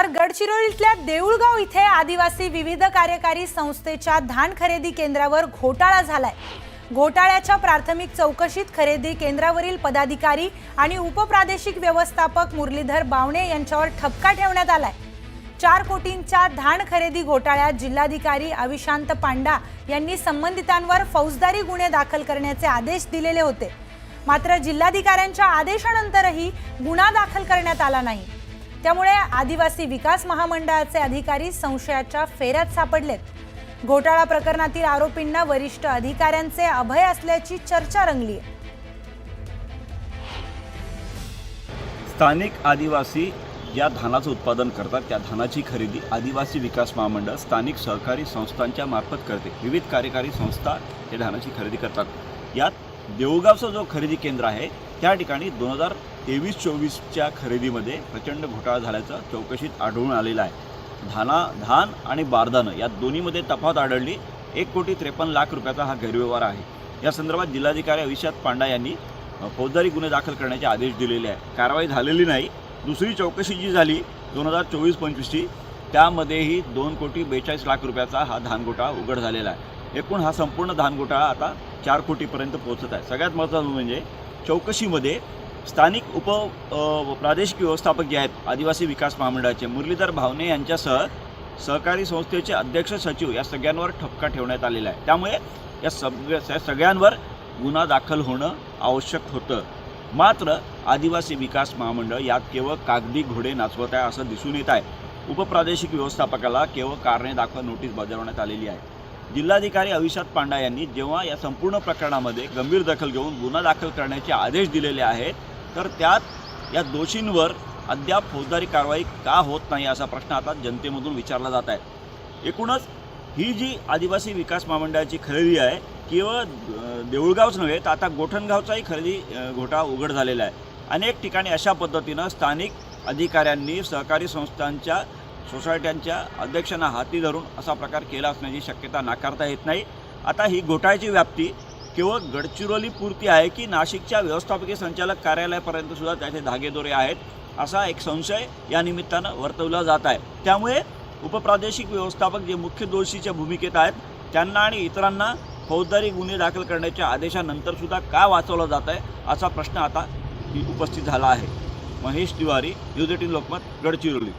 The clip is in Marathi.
तर गडचिरोलीतल्या देऊळगाव इथे आदिवासी विविध कार्यकारी संस्थेच्या धान खरेदी केंद्रावर घोटाळा झालाय. घोटाळ्याच्या प्राथमिक चौकशीत खरेदी केंद्रावरील पदाधिकारी आणि उपप्रादेशिक व्यवस्थापक मुरलीधर बावणे यांच्यावर ठपका ठेवण्यात आलाय. चार कोटींच्या धान खरेदी घोटाळ्यात जिल्हाधिकारी अविशांत पांडा यांनी संबंधितांवर फौजदारी गुन्हे दाखल करण्याचे आदेश दिलेले होते. मात्र जिल्हाधिकाऱ्यांच्या आदेशानंतरही गुन्हा दाखल करण्यात आला नाही. त्यामुळे आदिवासी विकास महामंडळाचे अधिकारी संशयाच्या फेऱ्यात सापडलेत. घोटाळा प्रकरणातील आरोपींना वरिष्ठ अधिकाऱ्यांचे अभय असल्याची चर्चा रंगली आहे. स्थानिक आदिवासी ज्या धानाचं उत्पादन करतात. त्या धानाची खरेदी आदिवासी विकास महामंडळ स्थानिक सहकारी संस्थांच्या मार्फत करते. विविध कार्यकारी संस्था हे धानाची खरेदी करतात. यात देऊळगावचं जो खरेदी केंद्र आहे त्या ठिकाणी दोन हजार तेवीस चोवीसच्या खरेदीमध्ये प्रचंड घोटाळा झाल्याचं चौकशीत आढळून आलेलं आहे. धाना धान आणि बारदानं या दोन्हीमध्ये तफावत आढळली. एक कोटी त्रेपन्न लाख रुपयाचा हा गैरव्यवहार आहे. या संदर्भात जिल्हाधिकारी अविशात पांडा यांनी फौजदारी गुन्हे दाखल करण्याचे आदेश दिलेले आहे कारवाई झालेली नाही. दुसरी चौकशी जी झाली दोन हजार चोवीस पंचवीसची त्यामध्येही दोन कोटी बेचाळीस लाख रुपयाचा हा धान घोटाळा उघड झालेला आहे. एकूण हा संपूर्ण धान घोटाळा आता चार कोटीपर्यंत पोहोचत आहे. सगळ्यात महत्त्वाचं म्हणजे चौकशीमध्ये स्थानिक उप प्रादेशिक व्यवस्थापक जे आहेत आदिवासी विकास महामंडळाचे मुरलीधर भावने यांच्यासह सहकारी संस्थेचे अध्यक्ष सचिव या सगळ्यांवर ठपका ठेवण्यात आलेला आहे. त्यामुळे या सगळ्या या सगळ्यांवर गुन्हा दाखल होणं आवश्यक होतं. मात्र आदिवासी विकास महामंडळ यात केवळ कागदी घोडे नाचवत आहे असं दिसून येत आहे. उपप्रादेशिक व्यवस्थापकाला केवळ कारणे दाखवा नोटीस बजावण्यात आलेली आहे. जिल्हाधिकारी अविशात पांडा यांनी जेव्हा या संपूर्ण प्रकरणामध्ये गंभीर दखल घेऊन गुन्हा दाखल करण्याचे आदेश दिलेले आहेत तर त्यात या दोषींवर अद्याप फौजदारी कारवाई का होत नाही असा प्रश्न आता जनतेमधून विचारला जात आहे. एकूणच ही जी आदिवासी विकास महामंडळाची खरेदी आहे केवळ देऊळगावच नव्हे तर आता गोठणगावचाही खरेदी घोटाळा उघड झालेला आहे. अनेक ठिकाणी अशा पद्धतीनं स्थानिक अधिकाऱ्यांनी सहकारी संस्थांच्या सोसायट्यांच्या अध्यक्षांना हाती धरून असा प्रकार केला असण्याची शक्यता नाकारता येत नाही. आता ही घोटाळ्याची व्याप्ती केवळ गडचिरोली पुरती आहे की नाशिकच्या व्यवस्थापकीय संचालक कार्यालयापर्यंत सुद्धा त्याचे धागेदोरे आहेत असा एक संशय या निमित्तानं वर्तवला जात आहे. त्यामुळे उपप्रादेशिक व्यवस्थापक जे मुख्य दोषीच्या भूमिकेत आहेत त्यांना आणि इतरांना फौजदारी गुन्हे दाखल करण्याच्या आदेशानंतर सुद्धा का वाचवलं जात आहे असा प्रश्न आता उपस्थित झाला आहे. Mahesh Tiwari news eighteen Lokmat Gadchiroli.